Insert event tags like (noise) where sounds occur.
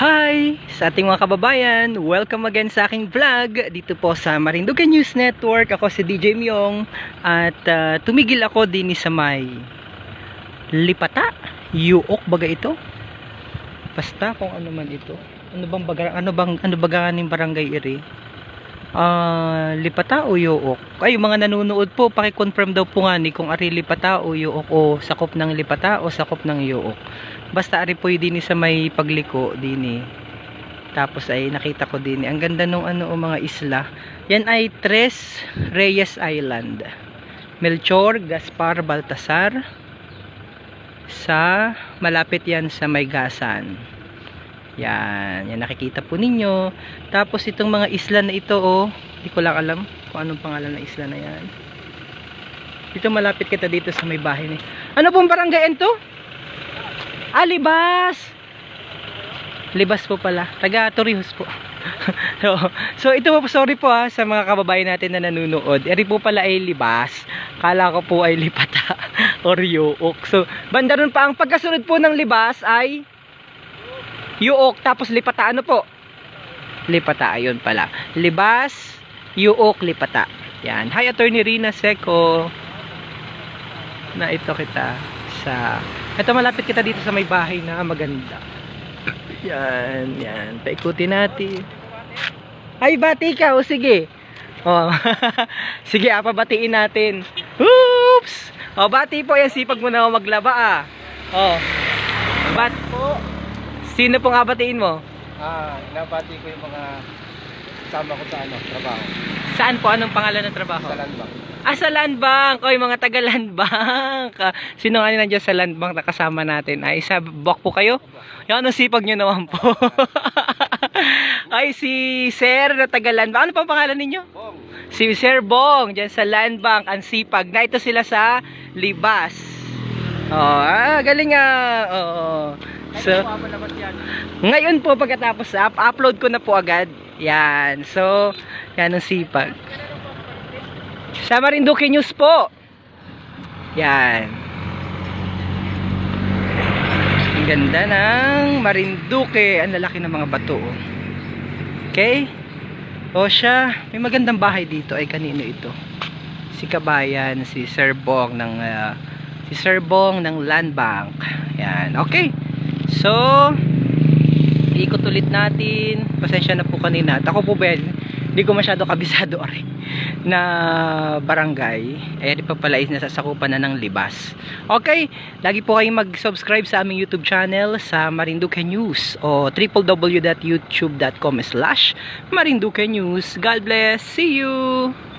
Hi! Sa ating mga kababayan, welcome again sa aking vlog dito po sa Marinduque News Network. Ako si DJ Myong at ah, tumigil ako din sa may Lipata, Yuok baga ito. Basta kung ano man ito. Ano bang baga, ano bang ano baga ng barangay iri? Ah, Lipata o Yuok? Ay, mga nanonood po, paki-confirm daw po nga ni kung ari Lipata o Yuok o sakop ng Lipata o sakop ng Yuok. Basta ari po din sa may pagliko din eh. Tapos ay nakita ko din eh. Ang ganda nung ano o mga isla. Yan ay Tres Reyes Island. Melchor, Gaspar, Baltasar. Sa malapit yan sa Maygasan. Yan, yan nakikita po ninyo. Tapos itong mga isla na ito oh, hindi ko lang alam kung anong pangalan ng isla na yan. Dito malapit kita dito sa may bahay ni. Ano pong barangay to? Ah, Libas! Po pala. Taga Torrijos po. (laughs) so, so, ito po, sorry po ha, sa mga kababayan natin na nanonood. Eri po pala ay Libas. Kala ko po ay Lipata (laughs) or Yuok. So, banda pa, ang pagkasunod po ng Libas ay Yuok, tapos Lipata. Ano po? Lipata, ayun pala. Libas, Yuok, Lipata. Yan. Hi, Attorney Rina Seco. Na ito kita sa ito malapit kita dito sa may bahay na maganda. (coughs) Yan, yan. Paikutin natin. Ay, bati ka. O, sige. Oh. (laughs) sige, ah, pabatiin natin. Oops! O, bati po. Yan, sipag mo na maglaba, ah. Oh. Bat po. Sino pong abatiin mo? Ah, nabati ko yung mga kasama ko sa ano, trabaho. Saan po? Anong pangalan ng trabaho? Sa land bank. Ah, sa land bank. Oy, mga taga land bank. Ah, Sino nga nandiyan sa land bank na kasama natin? Ay, sa bok po kayo? Yan, ang sipag nyo naman po. (laughs) Ay, si Sir na taga land bank. Ano pa ang pangalan ninyo? Bong, Si Sir Bong, dyan sa land bank, ang sipag. Na ito sila sa Libas. Oh, ah, galing nga. Oo. So, so, ngayon po pagkatapos up, upload ko na po agad. Yan. So, yan ang sipag. Sa Marinduque News po. Yan. Ang ganda ng Marinduque. Ang lalaki ng mga bato. oh. Okay? O siya, may magandang bahay dito. Ay, kanino ito? Si Kabayan, si Sir Bong ng ah, si Sir Bong ng Land Bank. Yan. Okay. So, ikot ulit natin. Pasensya na po kanina. Ako po yan, hindi ko masyado kabisado (laughs) ari na barangay. Eh, di pa pala is nasasakupan na ng libas. Okay, lagi po kayong mag-subscribe sa aming YouTube channel sa Marinduque News o www.youtube.com slash Marinduque News. God bless. See you!